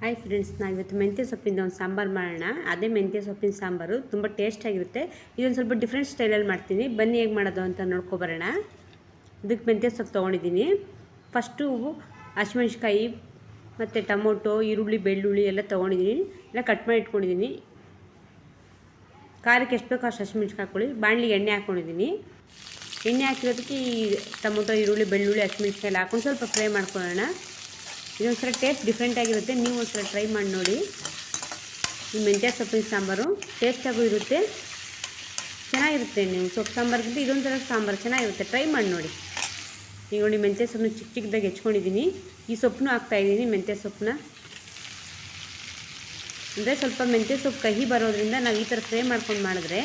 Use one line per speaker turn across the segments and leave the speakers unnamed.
Hi friends ನಾವು ಇವತ್ತು ಮೆಂತ್ಯ ಸೊಪ್ಪಿಂದ ಒಂದು ಸಾಂಬಾರು ಮಾಡೋಣ. ಅದೇ ಮೆಂತ್ಯ ಸೊಪ್ಪಿನ ಸಾಂಬಾರು, ತುಂಬ ಟೇಸ್ಟಾಗಿರುತ್ತೆ ಇದೊಂದು ಸ್ವಲ್ಪ ಡಿಫ್ರೆಂಟ್ ಸ್ಟೈಲಲ್ಲಿ ಮಾಡ್ತೀನಿ. ಬನ್ನಿ ಹೇಗೆ ಮಾಡೋದು ಅಂತ ನೋಡ್ಕೊಬರೋಣ ಇದಕ್ಕೆ ಮೆಂತ್ಯ ಸೊಪ್ಪು ತೊಗೊಂಡಿದ್ದೀನಿ. ಫಸ್ಟು ಹಸಿಮೆಣ್ಸಿಕಾಯಿ ಮತ್ತು ಟೊಮೊಟೊ, ಈರುಳ್ಳಿ, ಬೆಳ್ಳುಳ್ಳಿ ಎಲ್ಲ ತೊಗೊಂಡಿದ್ದೀನಿ. ಎಲ್ಲ ಕಟ್ ಮಾಡಿ ಇಟ್ಕೊಂಡಿದ್ದೀನಿ. ಖಾರಕ್ಕೆ ಎಷ್ಟು ಬೇಕೋ ಅಷ್ಟು ಹಸಿಮೆಣ್ಸಿಕಾಯಿ ಹಾಕ್ಕೊಳ್ಳಿ. ಬಾಣಲಿಗೆ ಎಣ್ಣೆ ಹಾಕ್ಕೊಂಡಿದ್ದೀನಿ. ಎಣ್ಣೆ ಹಾಕಿರೋದಕ್ಕೆ ಈ ಟೊಮೊಟೊ, ಈರುಳ್ಳಿ, ಬೆಳ್ಳುಳ್ಳಿ ಹಸಿಮೆಣ್ಸಿಕಾಯಿ ಹಾಕೊಂಡು ಸ್ವಲ್ಪ ಫ್ರೈ ಮಾಡ್ಕೊಳ್ಳೋಣ. ಇದೊಂಥರ ಟೇಸ್ಟ್ ಡಿಫ್ರೆಂಟ್ ಆಗಿರುತ್ತೆ. ನೀವು ಒಂದ್ಸಲ ಟ್ರೈ ಮಾಡಿ ನೋಡಿ. ಈ ಮೆಂತ್ಯ ಸೊಪ್ಪಿನ ಸಾಂಬಾರು ಟೇಸ್ಟಾಗೂ ಇರುತ್ತೆ. ಚೆನ್ನಾಗಿರುತ್ತೆ ನೀವು ಸೊಪ್ಪು ಸಾಂಬಾರ್ಗಿಂತ ಇದೊಂಥರ ಸಾಂಬಾರು ಚೆನ್ನಾಗಿರುತ್ತೆ. ಟ್ರೈ ಮಾಡಿ ನೋಡಿ. ಈಗ ನೋಡಿ ಮೆಂತ್ಯ ಸೊಪ್ಪನ್ನ ಚಿಕ್ಕ ಚಿಕ್ಕದಾಗಿ ಹೆಚ್ಕೊಂಡಿದ್ದೀನಿ. ಈ ಸೊಪ್ಪನ್ನು ಹಾಕ್ತಾಯಿದ್ದೀನಿ ಮೆಂತ್ಯ ಸೊಪ್ಪನ್ನ. ಅಂದರೆ ಸ್ವಲ್ಪ ಮೆಂತ್ಯ ಸೊಪ್ಪು ಕಹಿ ಬರೋದ್ರಿಂದ ನಾವು ಈ ಥರ ಫ್ರೈ ಮಾಡ್ಕೊಂಡು ಮಾಡಿದ್ರೆ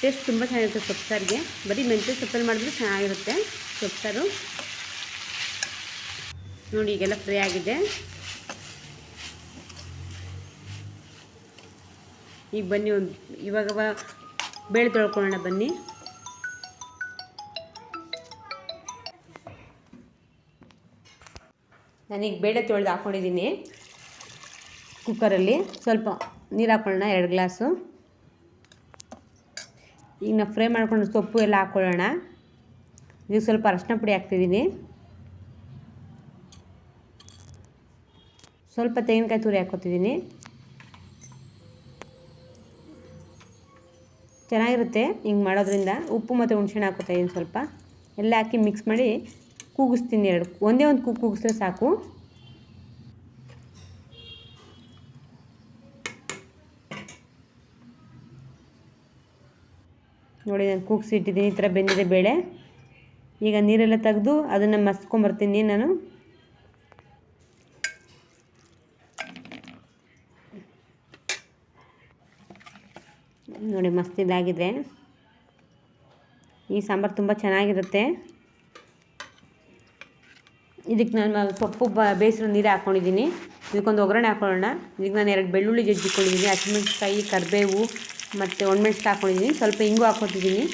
ಟೇಸ್ಟ್ ತುಂಬ ಚೆನ್ನಾಗಿರುತ್ತೆ ಸೊಪ್ಪು ಸಾರಿಗೆ. ಬರೀ ಮೆಂತ್ಯ ಸೊಪ್ಪಲ್ಲಿ ಮಾಡಿದ್ರೆ ಚೆನ್ನಾಗಿರುತ್ತೆ ಸೊಪ್ಪು ಸಾರು. ನೋಡಿ, ಈಗೆಲ್ಲ ಫ್ರೈ ಆಗಿದೆ. ಈಗ ಬನ್ನಿ ಒಂದು, ಇವಾಗ ಬೇಳೆ ತೊಳ್ಕೊಳ್ಳೋಣ ಬನ್ನಿ. ನಾನೀಗ ಬೇಳೆ ತೊಳೆದು ಹಾಕ್ಕೊಂಡಿದ್ದೀನಿ ಕುಕ್ಕರಲ್ಲಿ. ಸ್ವಲ್ಪ ನೀರು ಹಾಕ್ಕೊಳ್ಳೋಣ ಎರಡು ಗ್ಲಾಸು. ಈಗ ನಾವು ಫ್ರೈ ಮಾಡ್ಕೊಂಡು ಸೊಪ್ಪು ಎಲ್ಲ ಹಾಕ್ಕೊಳ್ಳೋಣ ಈಗ ಸ್ವಲ್ಪ ಅರಶಿನ ಪುಡಿ ಹಾಕ್ತಿದ್ದೀನಿ ಸ್ವಲ್ಪ ತೆಂಗಿನಕಾಯಿ ತುರಿ ಹಾಕೋತಿದ್ದೀನಿ ಚೆನ್ನಾಗಿರುತ್ತೆ ಹಿಂಗೆ ಮಾಡೋದ್ರಿಂದ. ಉಪ್ಪು ಮತ್ತು ಹುಣ್ಸೆಹಣ್ಣು ಹಾಕೋತಾ ಇದ್ದೀನಿ ಸ್ವಲ್ಪ. ಎಲ್ಲ ಹಾಕಿ ಮಿಕ್ಸ್ ಮಾಡಿ ಕೂಗಿಸ್ತೀನಿ ಎರಡು. ಒಂದೇ ಒಂದು ಕೂಗು ಕೂಗಿಸಿದ್ರೆ ಸಾಕು. ನೋಡಿ ನಾನು ಕೂಗಿಸಿ ಇಟ್ಟಿದ್ದೀನಿ ಈ ಥರ ಬೆಂದಿದೆ ಬೇಳೆ. ಈಗ ನೀರೆಲ್ಲ ತೆಗೆದು ಅದನ್ನು ಮಸ್ಕೊಂಬರ್ತೀನಿ ನಾನು. ನೋಡಿ, ಮಸ್ತ್ ಇದಾಗಿದೆ. ಈ ಸಾಂಬಾರು ತುಂಬ ಚೆನ್ನಾಗಿರುತ್ತೆ. ಇದಕ್ಕೆ ನಾನು ಸೊಪ್ಪು ಬ, ಬೇಯಿಸಿರೋ ನೀರು ಹಾಕ್ಕೊಂಡಿದ್ದೀನಿ ಇದಕ್ಕೊಂದು ಒಗ್ಗರಣೆ ಹಾಕ್ಕೊಳ್ಳೋಣ ಇದಕ್ಕೆ ನಾನು ಎರಡು ಬೆಳ್ಳುಳ್ಳಿ ಜಜ್ಜಿಕೊಂಡಿದ್ದೀನಿ ಹಸಿಮೆಣ್ಸಿಕಾಯಿ ಕರಿಬೇವು ಮತ್ತು ಒಣಮೆಣ್ಸಿಕಾಯಿ ಹಾಕ್ಕೊಂಡಿದ್ದೀನಿ ಸ್ವಲ್ಪ ಹಿಂಗು ಹಾಕ್ಕೊತಿದ್ದೀನಿ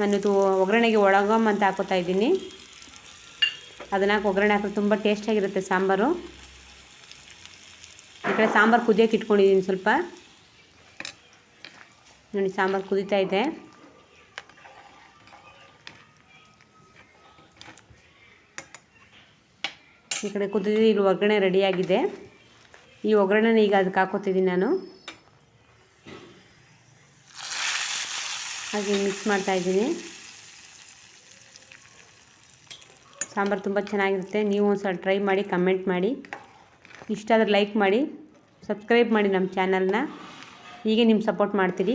ನಾನು ಇದು ಒಗ್ಗರಣೆಗೆ ಒಳಗಮ್ ಅಂತ ಹಾಕೋತಾ ಇದ್ದೀನಿ. ಅದನ್ನು ಹಾಕಿ ಒಗ್ಗರಣೆ ಹಾಕಿದ್ರೆ ತುಂಬ ಟೇಸ್ಟಾಗಿರುತ್ತೆ ಸಾಂಬಾರು. ಈ ಕಡೆ ಸಾಂಬಾರು ಕುದಿಯೋಕೆ ಇಟ್ಕೊಂಡಿದ್ದೀನಿ ಸ್ವಲ್ಪ. ನೋಡಿ ಸಾಂಬಾರು ಕುದೀತಾ ಇದೆ. ಈ ಕಡೆ ಕುದಿದು ಇಲ್ಲಿ ಒಗ್ಗರಣೆ ರೆಡಿಯಾಗಿದೆ ಈ ಒಗ್ಗರಣೆನ ಈಗ ಅದಕ್ಕೆ ಹಾಕೋತಿದ್ದೀನಿ ನಾನು. ಹಾಗೆ ಮಿಕ್ಸ್ ಮಾಡ್ತಾಯಿದ್ದೀನಿ ಸಾಂಬಾರು ತುಂಬ ಚೆನ್ನಾಗಿರುತ್ತೆ. ನೀವು ಒಂದು ಸಲ ಟ್ರೈ ಮಾಡಿ ಕಮೆಂಟ್ ಮಾಡಿ. ಇಷ್ಟ ಆದರೆ ಲೈಕ್ ಮಾಡಿ ಸಬ್ಸ್ಕ್ರೈಬ್ ಮಾಡಿ ನಮ್ಮ ಚಾನಲ್ನ ಹೀಗೆ ನಿಮ್ಮ ಸಪೋರ್ಟ್ ಮಾಡ್ತೀರಿ.